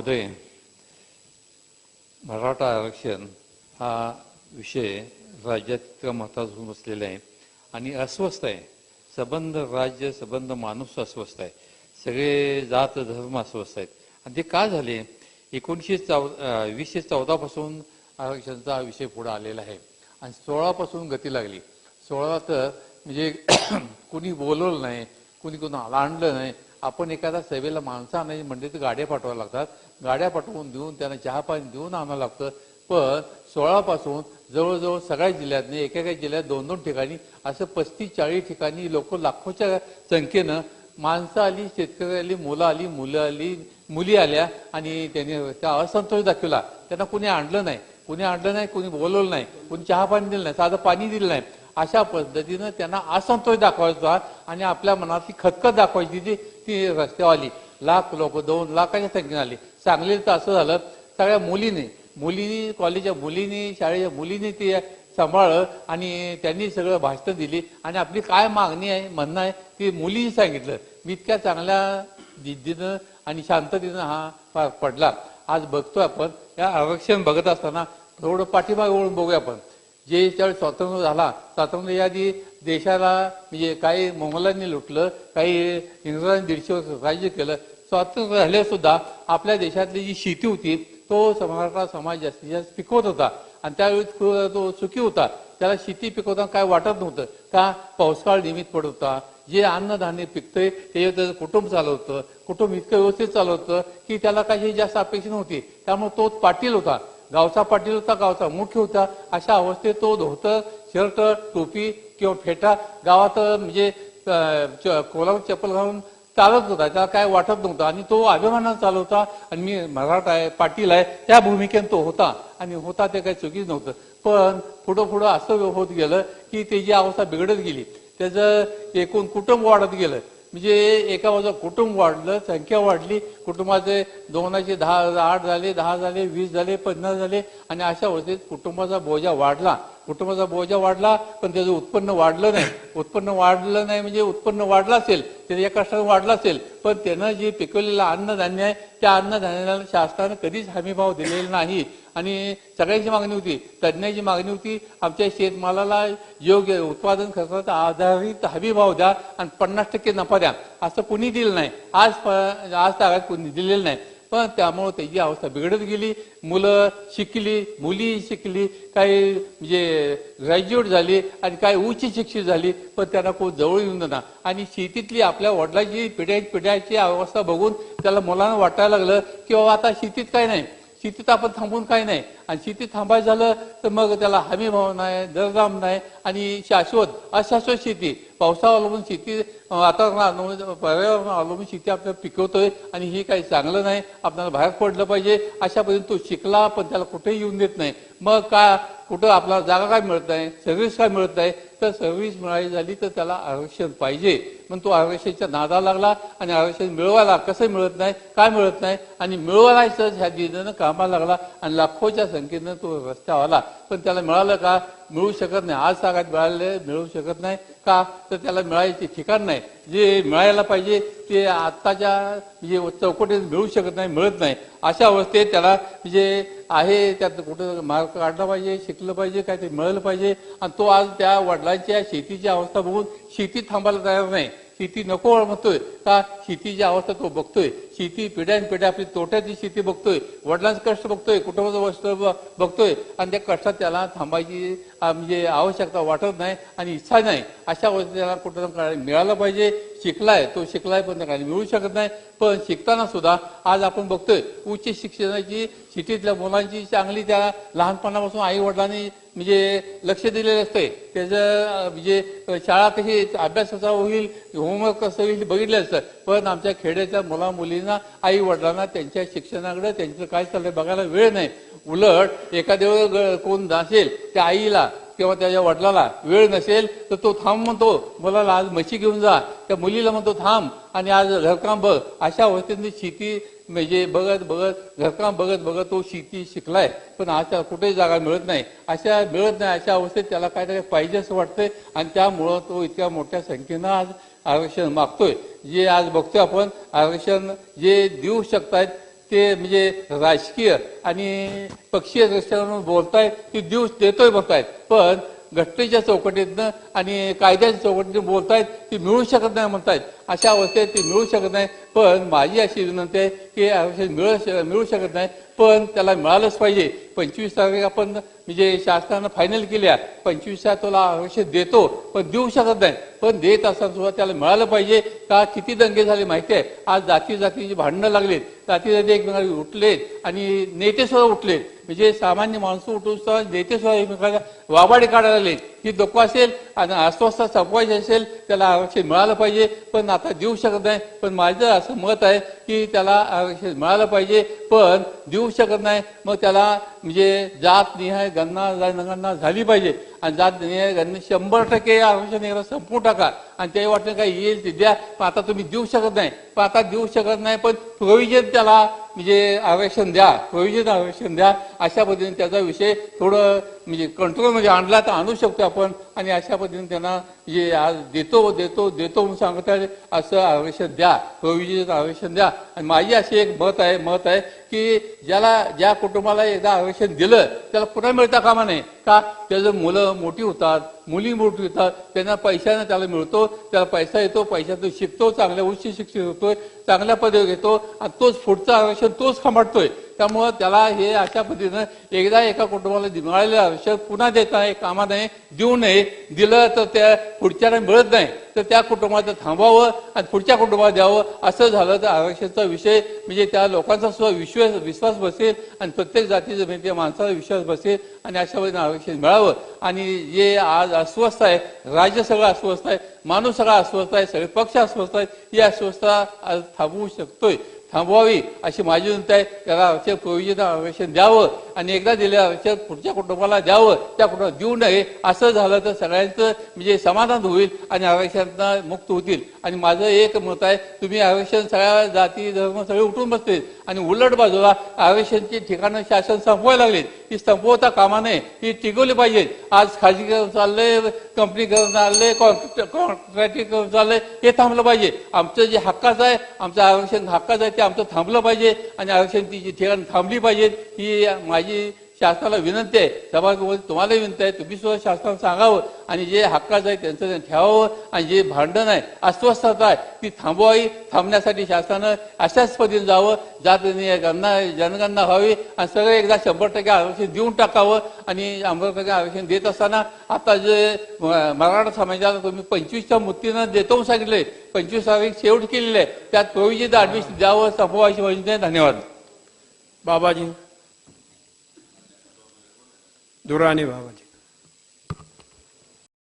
महोदय मराठा आरक्षण हा विषय राज्यात इतका महत्त्वाचा होऊन बसलेला आहे. आणि अस्वस्थ आहे. सबंध राज्य सबंध माणूस अस्वस्थ आहे. सगळे जात धर्म अस्वस्थ आहेत. आणि ते का झाले? एकोणीसशे चौ वीसशे चौदापासून आरक्षणाचा हा विषय पुढे आलेला आहे. आणि सोळापासून गती लागली. सोळा तर म्हणजे कुणी बोलवलं नाही कुणी कुणाला आणलं नाही. आपण एखाद्या सभेला माणसं आणायची म्हणजे तर गाड्या पाठवाव्या लागतात. गाड्या पाठवून देऊन त्यांना चहा पाणी देऊन आणावं लागतं. पण सोळापासून जवळजवळ सगळ्या जिल्ह्यातनं एकेका जिल्ह्यात दोन दोन ठिकाणी असं पस्तीस चाळीस ठिकाणी लोक लाखोच्या संख्येनं माणसं आली शेतकरी आली मुलं आली मुलं आली मुली आल्या आणि त्यांनी त्या असंतोष दाखवला. त्यांना कुणी आणलं नाही. कुणी आणलं नाही कुणी बोलवलं नाही. कुणी चहा पाणी दिलं नाही साधं पाणी दिलं नाही. अशा पद्धतीनं त्यांना असंतोष दाखवायचा आणि आपल्या मनातली खतखत दाखवायची ती ती रस्त्यावर आली लाख लोक दोन लाखाच्या संख्येने आली. सांगलीला तर असं झालं सगळ्या मुलीने मुलीनी कॉलेजच्या मुलीने शाळेच्या मुलीने ते सांभाळलं आणि त्यांनी सगळं भाषणं दिली. आणि आपली काय मागणी आहे म्हणणं आहे ते मुलीने सांगितलं. मी इतक्या चांगल्या जिद्दीनं आणि शांततेनं हा पार पडला. आज बघतोय आपण या आरक्षण बघत असताना थोडं पाठीमागे वळून बघूया आपण. जे त्यावेळी स्वातंत्र्य झाला स्वातंत्र्य यादी देशाला म्हणजे काही मोंगलांनी लुटलं काही इंग्रजांनी दीडशे वर्ष राज्य केलं स्वातंत्र्य झाले सुद्धा आपल्या देशातली जी शेती होती तो मराठा समाज जास्तीत जास्त पिकवत होता. आणि त्यावेळी तो सुखी होता त्याला शेती पिकवताना काय वाटत नव्हतं. का? पावसाळ निमित्त पडत होता. जे अन्नधान्य पिकतंय ते त्याचं कुटुंब चालवतं कुटुंब इतकं व्यवस्थित चालवतं की त्याला काही जास्त अपेक्षा नव्हती. त्यामुळे तो पाटील होता. गावचा पाटील होता गावचा मुख्य होता. अशा अवस्थेत तो धोतर शर्ट टोपी किंवा फेटा गावात म्हणजे च- कोलावर चप्पल घालून चालत होता त्याला काय वाटत नव्हतं. आणि तो अभिमानानं चालवता आणि मी मराठा आहे पाटील आहे त्या भूमिकेत तो होता. आणि होता ते काही चुकीच नव्हतं. पण पुढं पुढं असं होत गेलं की त्याची अवस्था बिघडत गेली त्याचं एकूण कुटुंब वाढत गेलं. म्हणजे एका बाजूला कुटुंब वाढलं संख्या वाढली कुटुंबाचे दोनाचे दहा आठ झाले दहा झाले वीस झाले पन्नास झाले आणि अशा अवस्थेत कुटुंबाचा बोजा वाढला. कुटुंबाचा बोजा वाढला पण त्याचं उत्पन्न वाढलं नाही. उत्पन्न वाढलं नाही म्हणजे उत्पन्न वाढलं असेल त्याच्या एका कष्टानं वाढलं असेल पण त्यानं जे पिकवलेलं अन्नधान्य आहे त्या अन्नधान्याला शासनानं कधीच हमीभाव दिलेला नाही. आणि सगळ्यांची मागणी होती तज्ज्ञांची मागणी होती आमच्या शेतमालाला योग्य उत्पादन खर्चाचा आधारित हमीभाव द्या आणि पन्नास टक्के नफा द्या. असं कुणी दिलं नाही. आज प- आज तागात कुणी दिलेलं नाही. पण त्यामुळे त्याची अवस्था बिघडत गेली. मुलं शिकली मुली शिकली काही म्हणजे ग्रॅज्युएट झाली आणि काही उच्च शिक्षित झाली पण त्यांना कोण जवळ येऊन देणार. आणि शेतीतली आपल्या वडिलांची पिढ्या पिढ्याची अवस्था बघून त्याला मुलांना वाटायला लागलं की बाबा आता शेतीत काय नाही. शेतीत आपण थांबून काय नाही. आणि शेतीत थांबायचं झालं तर मग त्याला हमी भाव नाही दरदाम नाही आणि शाश्वत अशाश्वत शेती. पावसावर अवलंबून शेती वातावरण पर्यावरण अवलंबून शेती आपल्याला पिकवतोय आणि हे काही चांगलं नाही. आपल्याला बाहेर पडलं पाहिजे. अशा पद्धतीने तो शिकला पण त्याला कुठेही येऊन देत नाही. मग का कुठं आपल्याला जागा काय मिळत नाही सर्व्हिस काय मिळत नाही? तर सर्व्हिस मिळाली झाली तर त्याला आरक्षण पाहिजे. पण तो आरक्षणाच्या नादा लागला आणि आरक्षण मिळवायला कसं मिळत नाही काय मिळत नाही? आणि मिळवायचं ह्या जिल्ह्यानं कामाला लागला आणि लाखोच्या संख्येनं तो रस्त्यावर आला. पण त्याला मिळालं का? मिळू शकत नाही. आज तागात मिळाले मिळू शकत नाही का? तर त्याला मिळायचे ठिकाण नाही. जे मिळायला पाहिजे ते आत्ताच्या म्हणजे चौकटीत मिळू शकत नाही मिळत नाही. अशा अवस्थेत त्याला जे आहे त्यात कुठं मार्क काढला पाहिजे शिकलं पाहिजे काय ते मिळालं पाहिजे. आणि तो आज त्या वडिलांच्या शेतीची अवस्था बघून शेतीत थांबायला तयार नाही. शेती नको म्हणतोय. का? शेतीची अवस्था तो बघतोय. शेती पिढ्यान पिढ्या आपली तोट्याची शेती बघतोय. वडिलांचं कष्ट बघतोय. कुटुंबाचं कष्ट बघतोय. आणि त्या कष्टात त्याला थांबायची म्हणजे आवश्यकता वाटत नाही आणि इच्छा नाही. अशा अवस्थेत त्याला कुठं मिळालं पाहिजे. शिकलाय. तो शिकलाय पण त्या मिळू शकत नाही. पण शिकताना सुद्धा आज आपण बघतोय उच्च शिक्षणाची सिटीतल्या मुलांची चांगली त्या लहानपणापासून आई वडिलांनी म्हणजे लक्ष दिलेलं असतंय. त्याचं म्हणजे शाळा कशी अभ्यास कसा होईल होमवर्क कसं होईल बघितलं असतं. पण आमच्या खेड्याच्या मुला मुलींना आई वडिलांना त्यांच्या शिक्षणाकडे त्यांचं काय चाललंय बघायला वेळ नाही. उलट एखाद्या कोण नसेल त्या आईला किंवा त्याच्या वडिलाला वेळ नसेल तर तो थांब म्हणतो मुलाला आज म्हशी घेऊन जा. त्या मुलीला म्हणतो थांब आणि आज घरकाम बघ. अशा अवस्थेत शेती म्हणजे बघत बघत घरकाम बघत बघत तो शेती शिकलाय पण आज कुठेही जागा मिळत नाही. अशा मिळत नाही अशा अवस्थेत त्याला काहीतरी पाहिजे असं वाटतंय आणि त्यामुळं तो इतक्या मोठ्या संख्येनं आज आरक्षण मागतोय. जे आज बघतोय आपण आरक्षण जे देऊ शकतायत ते म्हणजे राजकीय आणि पक्षीय दृष्टिकोनातून बोलतायत ते देऊ देतोय बघतायत पण घटनेच्या चौकटीतनं आणि कायद्याच्या चौकटीतून बोलतायत ती मिळू शकत नाही म्हणतायत. अशा अवस्थेत ती मिळू शकत नाही. पण माझी अशी विनंती आहे की मिळू शकत नाही. पण त्याला मिळालंच पाहिजे. पंचवीस तारीख आपण म्हणजे शासनानं फायनल केल्या पंचवीसच्या तुला आरक्षण देतो पण देऊ शकत नाही. पण देत असताना सुद्धा त्याला मिळालं पाहिजे. का किती दंगे झाले माहिती आहे? आज जाती जातीची भांडणं लागलीत. जाती जाती एकमेकांना उठलेत आणि नेते सुद्धा उठलेत म्हणजे सामान्य माणसं उठून सुद्धा नेते सुद्धा एकमेकांना वाबाडे काढायला लागले ही नको असेल आणि अस्वस्थ संपवायची असेल त्याला आरक्षण मिळालं पाहिजे. पण आता देऊ शकत नाही. पण माझं असं मत आहे की त्याला आरक्षण मिळालं पाहिजे पण देऊ शकत नाही मग त्याला म्हणजे जात निहाय गणना गणना झाली पाहिजे. आणि जात निहाय गणना शंभर टक्के आरक्षण एकदा संपवून टाका. आणि ते वाटणं काय येईल ते द्या. पण आता तुम्ही देऊ शकत नाही. पण आता देऊ शकत नाही पण प्रोविजन त्याला म्हणजे आरक्षण द्या प्रोविजन आरक्षण द्या अशा पद्धतीने त्याचा विषय थोडं म्हणजे कंट्रोलमध्ये म्हणजे आणला तर आणू शकतो आपण आणि अशा पद्धतीने त्यांना जे आज देतो देतो देतो म्हणून सांगत असं आरक्षण द्या प्रविजेचं आरक्षण द्या. आणि माझी अशी एक मत आहे मत आहे की ज्याला ज्या कुटुंबाला एकदा आरक्षण दिलं त्याला पुन्हा मिळता कामा नाही का? त्याचं मुलं मोठी होतात मुली मोठी होतात त्यांना पैशानं त्याला मिळतो त्याला पैसा येतो पैशातून शिकतो चांगल्या उच्च शिक्षित होतोय चांगल्या पदवी घेतो आणि तोच पुढचं आरक्षण तोच खमाटतोय त्यामुळं त्याला हे अशा पद्धतीनं एकदा एका कुटुंबाला मिळालेलं आरक्षण पुन्हा देता हे कामा नाही देऊ नये. दिलं तर त्या पुढच्याला मिळत नाही तर त्या कुटुंबाचं थांबावं आणि पुढच्या कुटुंबाला द्यावं. असं झालं तर आरक्षणाचा विषय म्हणजे त्या लोकांचा सुद्धा विश्वास विश्वास बसेल आणि प्रत्येक जातीचं म्हणजे त्या माणसाचा विश्वास बसेल आणि अशा पद्धतीने आरक्षण मिळावं. आणि जे आज अस्वस्थ आहे राज्य सगळं अस्वस्थ आहे माणूस सगळा अस्वस्थ आहे सगळे पक्ष अस्वस्थ आहेत ही अस्वस्थता आज थांबवू शकतोय. थांबवावी अशी माझी विनंती आहे. त्याला आवश्यक प्रोव्हिजन आरक्षण द्यावं आणि एकदा दिले आवश्यक पुढच्या कुटुंबाला द्यावं. त्या कुटुंबाला देऊ नये. असं झालं तर सगळ्यांचं म्हणजे समाधान होईल आणि आरक्षणात मुक्त होतील. आणि माझं एक मत आहे तुम्ही आरक्षण सगळ्या जाती धर्म सगळे उठून बसतील. आणि उलट बाजूला आरक्षणची ठिकाणं शासन संपवायला लागले ती संपवता कामा नये. ही टिकवली पाहिजे. आज खाजगीकरण चाललंय करून चाललंय कॉन्ट्रॅक्टिंग चाललंय हे थांबलं पाहिजे. आमचं जे हक्काचं आहे आमचं आरक्षण हक्काचं आहे ते आमचं थांबलं पाहिजे. आणि आरक्षण ती जी ठिकाण थांबली पाहिजे ही माझी शासनाला विनंती आहे. सभागृहामध्ये तुम्हालाही विनंती आहे. तुम्ही सुद्धा शासनाला सांगावं आणि जे हक्काचं आहे त्यांचं त्यांनी ठेवावं आणि जे भांडण आहे अस्वस्थता आहे ती थांबवावी थांबण्यासाठी शासनानं अशाच पद्धतीने जावं. जात गणना जनगणना व्हावी आणि सगळं एकदा शंभर टक्के आरक्षण देऊन टाकावं आणि शंभर टक्के आरक्षण देत असताना आता जे मराठा समाजाला तुम्ही पंचवीसच्या मुक्तीनं देतो सांगितले. पंचवीस तारीख शेवट केलेली आहे. त्यात प्रोव्हिजन ऍडमिशन द्यावं संपवायची म्हणजे धन्यवाद. बाबाजी. दुराणी बाबाजी